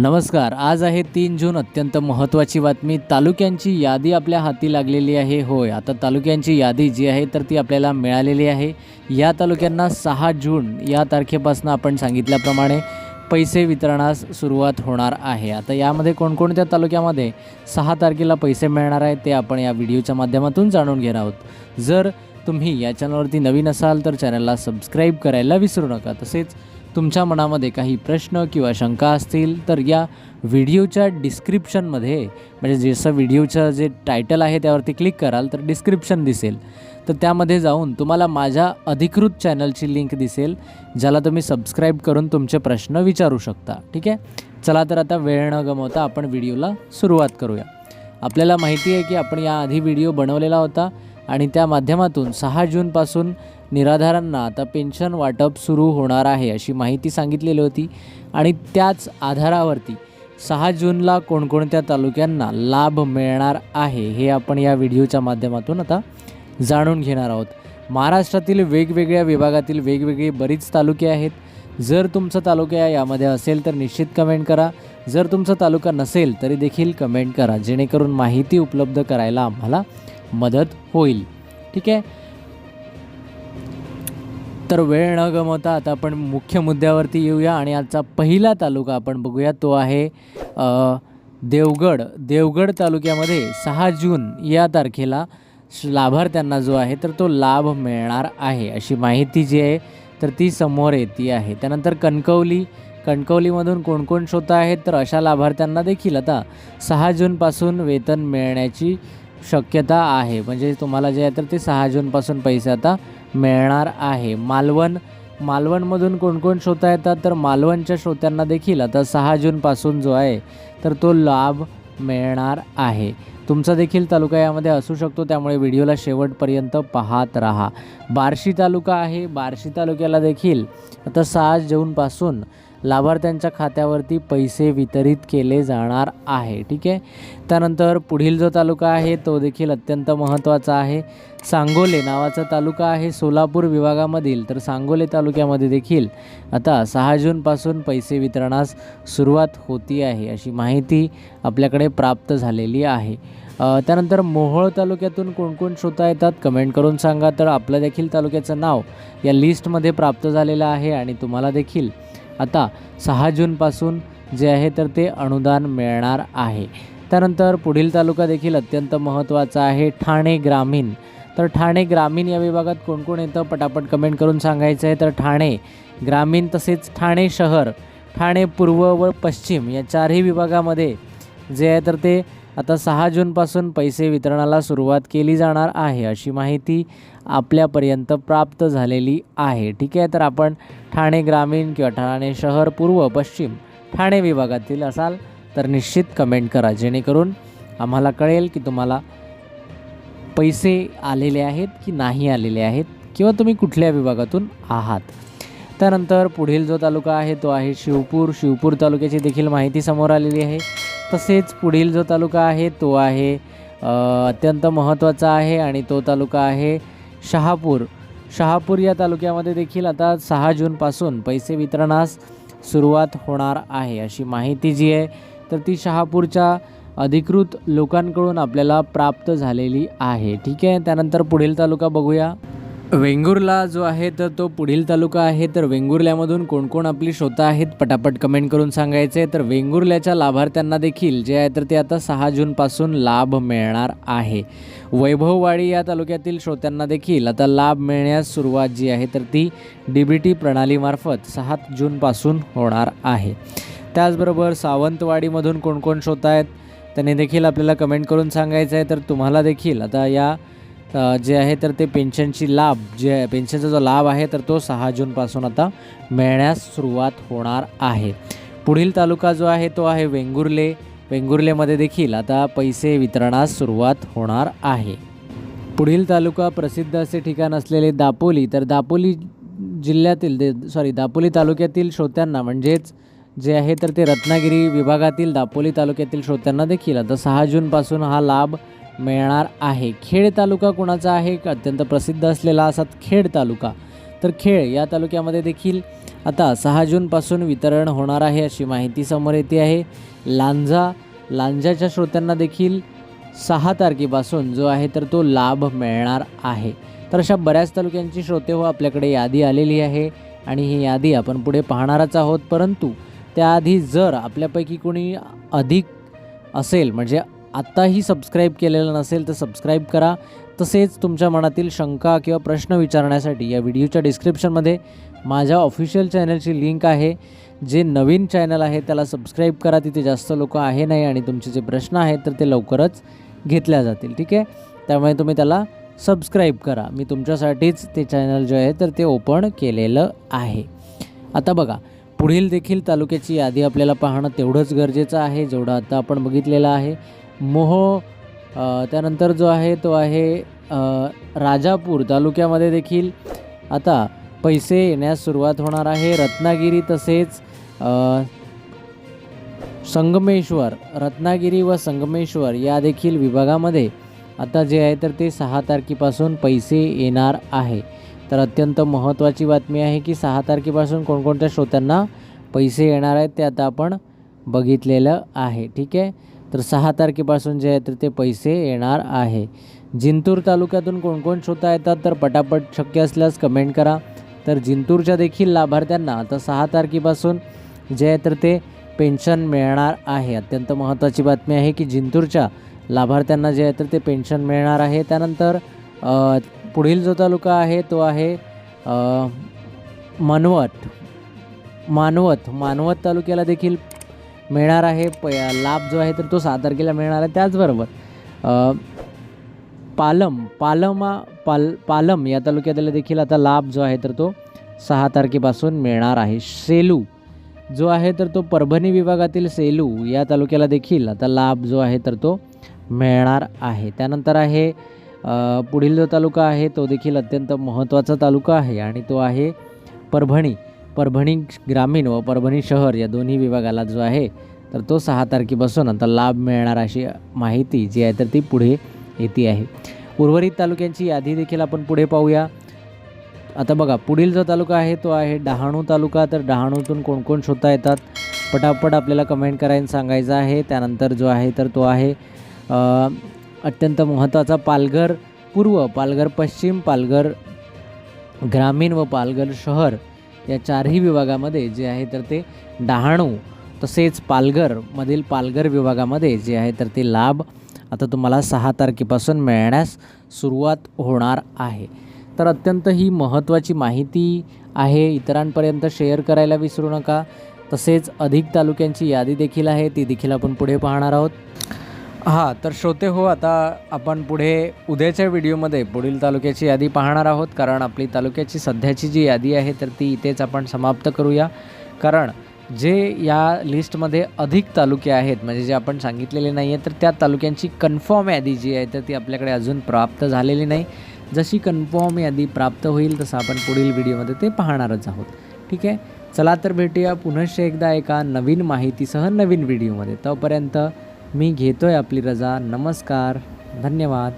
नमस्कार आज आहे तीन जून अत्यंत महत्त्वाची बातमी. तालुक्यांची यादी आपल्या हाती लागलेली आहे. होय आता तालुक्यांची यादी जी आहे तर ती आपल्याला मिळालेली आहे. या तालुक्यांना सहा जून या तारखेपासून आपण सांगितल्याप्रमाणे पैसे वितरणास सुरुवात होणार आहे. आता यामध्ये कोणकोणत्या तालुक्यामध्ये सहा तारखेला पैसे मिळणार आहेत ते आपण या व्हिडिओच्या माध्यमातून जाणून घेणार आहोत. जर तुम्ही या चॅनलवरती नवीन असाल तर चॅनलला सबस्क्राईब करायला विसरू नका. तसेच तुमच्या मनामध्ये काही प्रश्न किंवा शंका असतील तर या व्हिडिओच्या डिस्क्रिप्शनमध्ये म्हणजे जसं व्हिडिओचं जे टायटल आहे त्यावरती क्लिक कराल तर डिस्क्रिप्शन दिसेल. तर त्यामध्ये जाऊन तुम्हाला माझ्या अधिकृत चॅनलची लिंक दिसेल ज्याला तुम्ही सबस्क्राईब करून तुमचे प्रश्न विचारू शकता. ठीक आहे? चला तर आता वेळ न गमवता आपण व्हिडिओला सुरुवात करूया. आपल्याला माहिती आहे की आपण याआधी व्हिडिओ बनवलेला होता. आणि त्या माध्यमातून सहा जूनपासून निराधारांना आता पेन्शन वाटप सुरू होणार आहे अशी माहिती सांगितलेली होती. आणि त्याच आधारावरती सहा जूनला कोणकोणत्या तालुक्यांना लाभ मिळणार आहे हे आपण या व्हिडिओच्या माध्यमातून आता जाणून घेणार आहोत. महाराष्ट्रातील वेगवेगळ्या विभागातील वेगवेगळे बरीच तालुके आहेत. जर तुमचा तालुका यामध्ये असेल तर निश्चित कमेंट करा. जर तुमचा तालुका नसेल तरी देखील कमेंट करा जेणेकरून माहिती उपलब्ध करायला आम्हाला मदत होईल. ठीक आहे? तर वेळ न गमवता आता आपण मुख्य मुद्द्यावरती येऊया आणि आजचा पहिला तालुका आपण बघूया. तो आहे देवगड. देवगड तालुक्यामध्ये सहा जून या तारखेला श- लाभार्थ्यांना जो आहे तर तो लाभ मिळणार आहे अशी माहिती जी आहे तर ती समोर येते आहे. त्यानंतर कणकवली. कणकवलीमधून कोण कोण श्रोता आहेत? तर अशा लाभार्थ्यांना देखील आता सहा जूनपासून वेतन मिळण्याची शक्यता आहे. म्हणजे तुम्हाला जे आहे तर ते सहा जूनपासून पैसे आता मिळणार आहे. मालवण मालवणमधून कोणकोण श्रोता येतात? तर मालवणच्या श्रोत्यांना देखील आता सहा जूनपासून जो आहे तर तो लाभ मिळणार आहे. तुमचा देखील तालुका यामध्ये असू शकतो. त्यामुळे व्हिडिओला शेवटपर्यंत पाहत राहा. बार्शी तालुका आहे. बार्शी तालुक्याला देखील आता सहा जूनपासून लाभार्थ्यांच्या खात्यावरती पैसे वितरित केले जाणार आहे. ठीक आहे? त्यानंतर पुढील जो तालुका आहे तो देखील अत्यंत महत्त्वाचा आहे. सांगोले नावाचा तालुका आहे सोलापूर विभागामधील. तर सांगोले तालुक्यामध्ये देखील आता सहा जूनपासून पैसे वितरणास सुरुवात होती आहे अशी माहिती आपल्याकडे प्राप्त झालेली आहे. त्यानंतर मोहोळ तालुक्यातून कोणकोण श्रोता येतात? कमेंट करून सांगा. तर आपलं देखील तालुक्याचं नाव या लिस्टमध्ये प्राप्त झालेलं आहे आणि तुम्हाला देखील आता सहा जूनपासून जे आहे तर ते अनुदान मिळणार आहे. त्यानंतर पुढील तालुका देखील अत्यंत महत्त्वाचा आहे ठाणे ग्रामीण. तर ठाणे ग्रामीण या विभागात कोण कोण येतं? पटापट कमेंट करून सांगायचं आहे. तर ठाणे ग्रामीण तसेच ठाणे शहर ठाणे पूर्व व पश्चिम या चारही विभागामध्ये जे आहे तर ते आता सहा जूनपासून पैसे वितरणाला सुरुवात केली जाणार आहे अशी माहिती आपल्यापर्यंत प्राप्त झालेली आहे. ठीक आहे तर आपण ठाणे ग्रामीण किंवा ठाणे शहर पूर्व पश्चिम ठाणे विभागातील असाल तर निश्चित कमेंट करा जेणेकरून आम्हाला कळेल की तुम्हाला पैसे आलेले आहेत की नाही आलेले आहेत किंवा तुम्ही कुठल्या विभागातून आहात. त्यानंतर पुढील जो तालुका आहे तो आहे शिवपूर. शिवपूर तालुक्याची देखील माहिती समोर आलेली आहे. तसेच पुढील जो तालुका आहे तो आहे अत्यंत महत्त्वाचा आहे आणि तो तालुका आहे शहापूर. शहापूर या तालुक्यामध्ये देखील आता सहा जूनपासून पैसे वितरणास सुरुवात होणार आहे अशी माहिती जी आहे तर ती शहापूरच्या अधिकृत लोकांकडून आपल्याला प्राप्त झालेली आहे. ठीक आहे त्यानंतर पुढील तालुका बघूया. वेंगुर्ला जो आहे तर तो पुढील तालुका आहे. तर वेंगुर्ल्यामधून कोणकोण आपली श्रोता आहेत पटापट कमेंट करून सांगायचे. तर वेंगुर्ल्याच्या लाभार्थ्यांना देखील जे आहे तर ते आता सहा जूनपासून लाभ मिळणार आहे. वैभववाडी या तालुक्यातील श्रोत्यांना देखील आता लाभ मिळण्यास सुरुवात जी आहे तर ती डी बी टी प्रणालीमार्फत सहा जूनपासून होणार आहे. त्याचबरोबर सावंतवाडीमधून कोणकोण श्रोता आहेत त्यांनी देखील आपल्याला कमेंट करून सांगायचं आहे. तर तुम्हाला देखील आता या जे आहे तर ते पेन्शनची लाभ जे पेन्शनचा जो लाभ आहे तर तो सहा जूनपासून आता मिळण्यास सुरुवात होणार आहे. पुढील तालुका जो आहे तो आहे वेंगुर्ले. वेंगुर्लेमध्ये देखील आता पैसे वितरणास सुरुवात होणार आहे. पुढील तालुका प्रसिद्ध असे ठिकाण असलेले दापोली तर दापोली जिल्ह्यातील दे सॉरी दापोली तालुक्यातील श्रोत्यांना म्हणजेच जे आहे तर ते रत्नागिरी विभागातील दापोली तालुक्यातील श्रोत्यांना देखील आता सहा जूनपासून हा लाभ मिळणार आहे. खेड तालुका कोणाचा आहे? अत्यंत प्रसिद्ध असलेला असा खेड तालुका. तर खेळ या तालुक्यामध्ये देखील आता सहा जूनपासून वितरण होणार आहे अशी माहिती समोर येते आहे. लांजा लांजाच्या श्रोत्यांना देखील सहा तारखेपासून जो आहे तर तो लाभ मिळणार आहे. तर अशा बऱ्याच तालुक्यांची श्रोते हो आपल्याकडे यादी आलेली आहे आणि ही यादी आपण पुढे पाहणारच आहोत. परंतु त्याआधी जर आपल्यापैकी कोणी अधिक असेल म्हणजे आत्ताही सबस्क्राईब केलेलं नसेल तर सबस्क्राईब करा. तसेच तुमच्या मनातील शंका किंवा प्रश्न विचारण्यासाठी या व्हिडिओच्या डिस्क्रिप्शनमध्ये माझ्या ऑफिशियल चॅनलची लिंक आहे. जे नवीन चॅनल आहे त्याला सबस्क्राईब करा. तिथे जास्त लोक आहे नाही आणि तुमचे जे प्रश्न आहेत तर ते लवकरच घेतल्या जातील. ठीक आहे? त्यामुळे तुम्ही त्याला सबस्क्राईब करा. मी तुमच्यासाठीच ते चॅनल जे आहे तर ते ओपन केलेलं आहे. आता बघा पुढील देखील तालुक्याची यादी आपल्याला पाहणं तेवढंच गरजेचं आहे. जेवढं आता आपण बघितलेलं आहे. मोह त्यानंतर जो आहे तो आहे राजापूर तालुक्यामध्ये देखील. आता पैसे येण्यास सुरुवात होणार आहे. रत्नागिरी तसेच संगमेश्वर रत्नागिरी व संगमेश्वर या देखील विभागामध्ये आता जे आहे तर ते सहा तारखेपासून पैसे येणार आहे. तर अत्यंत महत्त्वाची बातमी आहे की सहा तारखेपासून कोणकोणत्या श्रोत्यांना पैसे येणार आहेत ते आता आपण बघितलेलं आहे. ठीक आहे? तर सहा तारखेपासून जे आहे तर ते पैसे येणार आहे. जिंतूर तालुक्यातून कोणकोण श्रोता येतात तर पटापट शक्य असल्यास कमेंट करा. तर जिंतूरच्या देखील लाभार्थ्यांना आता सहा तारखेपासून जे आहे तर ते पेन्शन मिळणार आहे. अत्यंत महत्त्वाची बातमी आहे की जिंतूरच्या लाभार्थ्यांना जे आहे तर ते पेन्शन मिळणार आहे. त्यानंतर पुढील जो तालुका आहे तो आहे अ, मानवत. मानवत मानवत तालुक्याला देखील मिळणार आहे. प लाभ जो आहे तर तो सहा तारखेला मिळणार आहे. त्याचबरोबर पालम पालमा पाल पालम या तालुक्यातला देखील आता लाभ जो आहे तर तो सहा तारखेपासून मिळणार आहे. सेलू जो आहे तर तो परभणी विभागातील सेलू या तालुक्याला देखील आता लाभ जो आहे तर तो मिळणार आहे. त्यानंतर आहे पुढील जो तालुका आहे तो देखील अत्यंत महत्त्वाचा तालुका आहे आणि तो आहे परभणी. परभणी ग्रामीण व परभणी शहर या दोन्ही विभागाला जो आहे तर तो सहा तारखेपासून आता लाभ मिळणार अशी माहिती जी आहे तर ती पुढे येते आहे. उर्वरित तालुक्यांची यादी देखील आपण पुढे पाहूया. आता बघा पुढील जो तालुका आहे तो आहे डहाणू तालुका. तर डहाणूतून कोणकोण शोधता येतात? पटापट आपल्याला कमेंट करायला सांगायचं आहे. त्यानंतर जो आहे तर तो आहे अत्यंत महत्त्वाचा पालघर पूर्व पालघर पश्चिम पालघर ग्रामीण व पालघर शहर. या चारही विभागामध्ये जे आहे तर ते डहाणू तसेच पालघरमधील पालघर विभागामध्ये जे आहे तर ते लाभ आता तुम्हाला सहा तारखेपासून मिळण्यास सुरुवात होणार आहे. तर अत्यंत ही महत्त्वाची माहिती आहे. इतरांपर्यंत शेअर करायला विसरू नका. तसेच अधिक तालुक्यांची यादी देखील आहे. ती देखील आपण पुढे पाहणार आहोत. हां तर श्रोते हो आता आपण पुढे उद्याच्या व्हिडिओमध्ये पुढील तालुक्याची यादी पाहणार आहोत. कारण आपली तालुक्याची सध्याची जी यादी आहे तर ती इथेच आपण समाप्त करूया. कारण जे या लिस्टमध्ये अधिक तालुके आहेत म्हणजे जे आपण सांगितलेले नाही आहे तर त्या तालुक्यांची कन्फर्म यादी जी आहे तर ती आपल्याकडे अजून प्राप्त झालेली नाही. जशी कन्फर्म यादी प्राप्त होईल तसं आपण पुढील व्हिडिओमध्ये ते पाहणारच आहोत. ठीक आहे? चला तर भेटूया पुनश्च एकदा एका नवीन माहितीसह नवीन व्हिडिओमध्ये. तोपर्यंत मी घेतो आहे आपली रजा. नमस्कार. धन्यवाद.